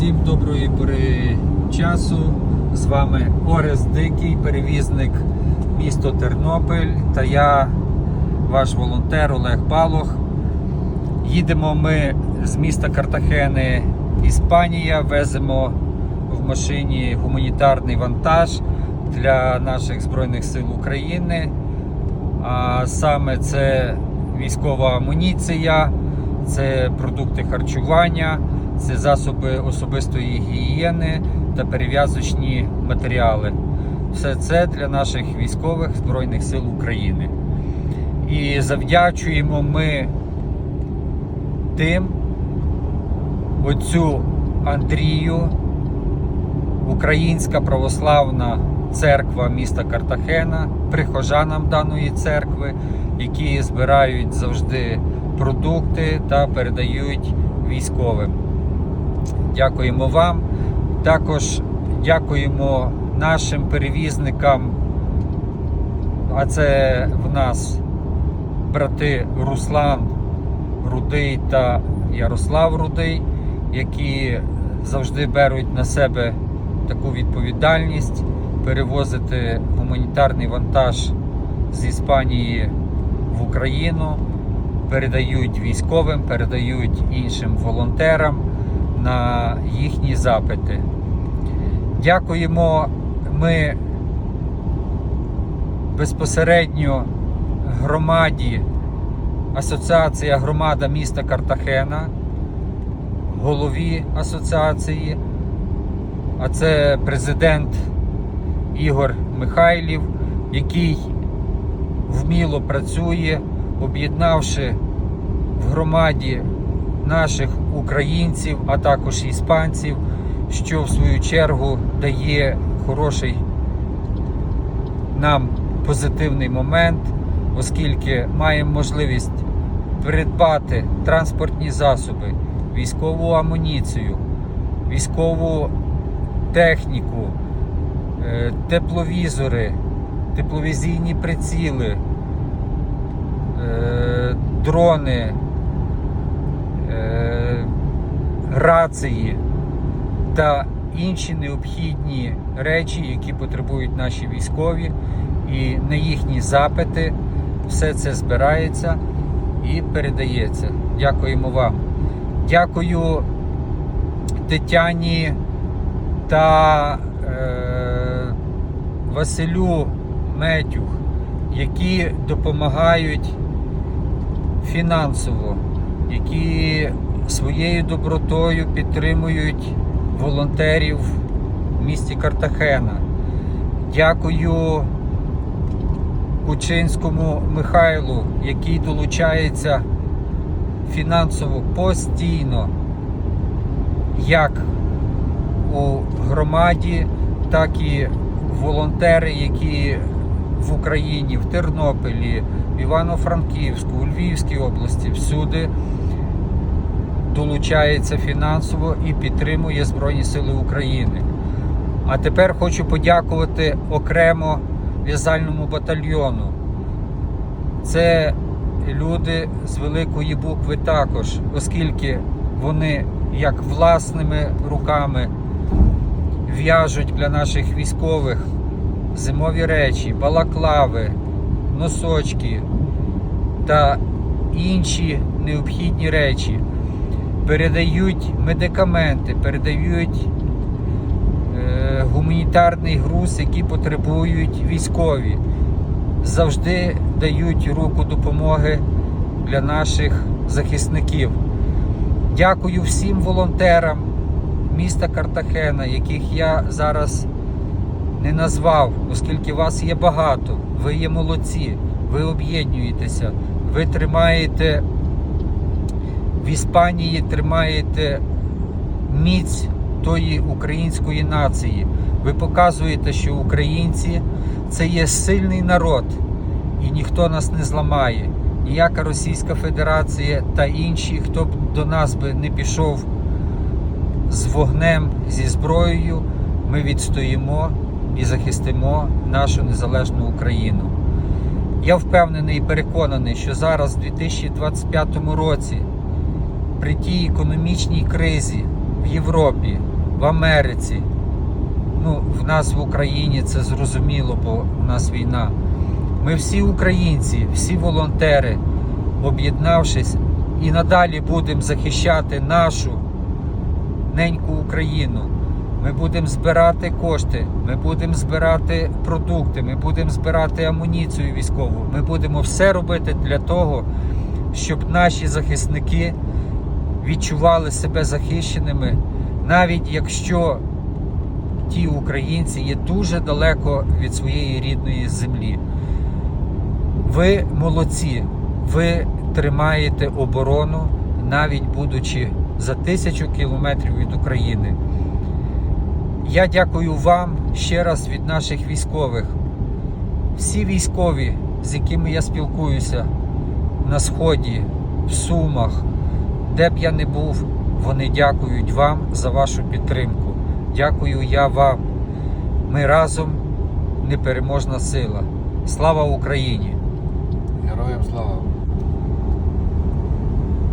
Всім доброї пори часу. З вами Орест Дикий, перевізник місто Тернопіль та я, ваш волонтер Олег Балох. Їдемо ми з міста Картахени, Іспанія, веземо в машині гуманітарний вантаж для наших Збройних сил України. А саме це військова амуніція, це продукти харчування, це засоби особистої гігієни та перев'язочні матеріали. Все це для наших військових Збройних сил України. І завдячуємо ми тим оцю Андрію, Українська православна церква міста Картахена, прихожанам даної церкви, які збирають завжди продукти та передають військовим. Дякуємо вам. Також дякуємо нашим перевізникам. А це в нас брати Руслан Рудий та Ярослав Рудий, які завжди беруть на себе таку відповідальність перевозити гуманітарний вантаж з Іспанії в Україну, передають військовим, передають іншим волонтерам на їхні запити. Дякуємо ми безпосередньо громаді Асоціація громада міста Картахена, голові асоціації, а це президент Ігор Михайлів, який вміло працює, об'єднавши в громаді наших українців, а також іспанців, що в свою чергу дає хороший нам позитивний момент, оскільки маємо можливість придбати транспортні засоби, військову амуніцію, військову техніку, е, тепловізори, тепловізійні приціли, е, дрони, рації та інші необхідні речі, які потребують наші військові, і на їхні запити все це збирається і передається. Дякуємо вам. Дякую Тетяні та е, Василю Метюх, які допомагають фінансово, які своєю добротою підтримують волонтерів в місті Картахена. Дякую Кучинському Михайлу, який долучається фінансово постійно, як у громаді, так і волонтери, які в Україні, в Тернополі, в Івано-Франківську, у Львівській області, всюди долучається фінансово і підтримує Збройні Сили України. А тепер хочу подякувати окремо в'язальному батальйону. Це люди з великої букви також, оскільки вони як власними руками в'яжуть для наших військових зимові речі, балаклави, носочки та інші необхідні речі. Передають медикаменти, передають е, гуманітарний груз, який потребують військові. Завжди дають руку допомоги для наших захисників. Дякую всім волонтерам міста Картахена, яких я зараз не назвав, оскільки вас є багато. Ви є молодці, ви об'єднуєтеся, ви тримаєте в Іспанії, тримаєте міць тої української нації. Ви показуєте, що українці це є сильний народ, і ніхто нас не зламає. Ніяка Російська Федерація та інші, хто б до нас би не пішов з вогнем, зі зброєю, ми відстоїмо і захистимо нашу незалежну Україну. Я впевнений і переконаний, що зараз, у 2025 році, при тій економічній кризі, в Європі, в Америці. Ну, в нас в Україні це зрозуміло, бо в нас війна. Ми всі українці, всі волонтери, об'єднавшись, і надалі будемо захищати нашу неньку Україну. Ми будемо збирати кошти, ми будемо збирати продукти, ми будемо збирати амуніцію військову. Ми будемо все робити для того, щоб наші захисники відчували себе захищеними, навіть якщо ті українці є дуже далеко від своєї рідної землі. Ви молодці, ви тримаєте оборону, навіть будучи за тисячу кілометрів від України. Я дякую вам ще раз від наших військових. Всі військові, з якими я спілкуюся на Сході, в Сумах, де б я не був, вони дякують вам за вашу підтримку. Дякую я вам. Ми разом непереможна сила. Слава Україні!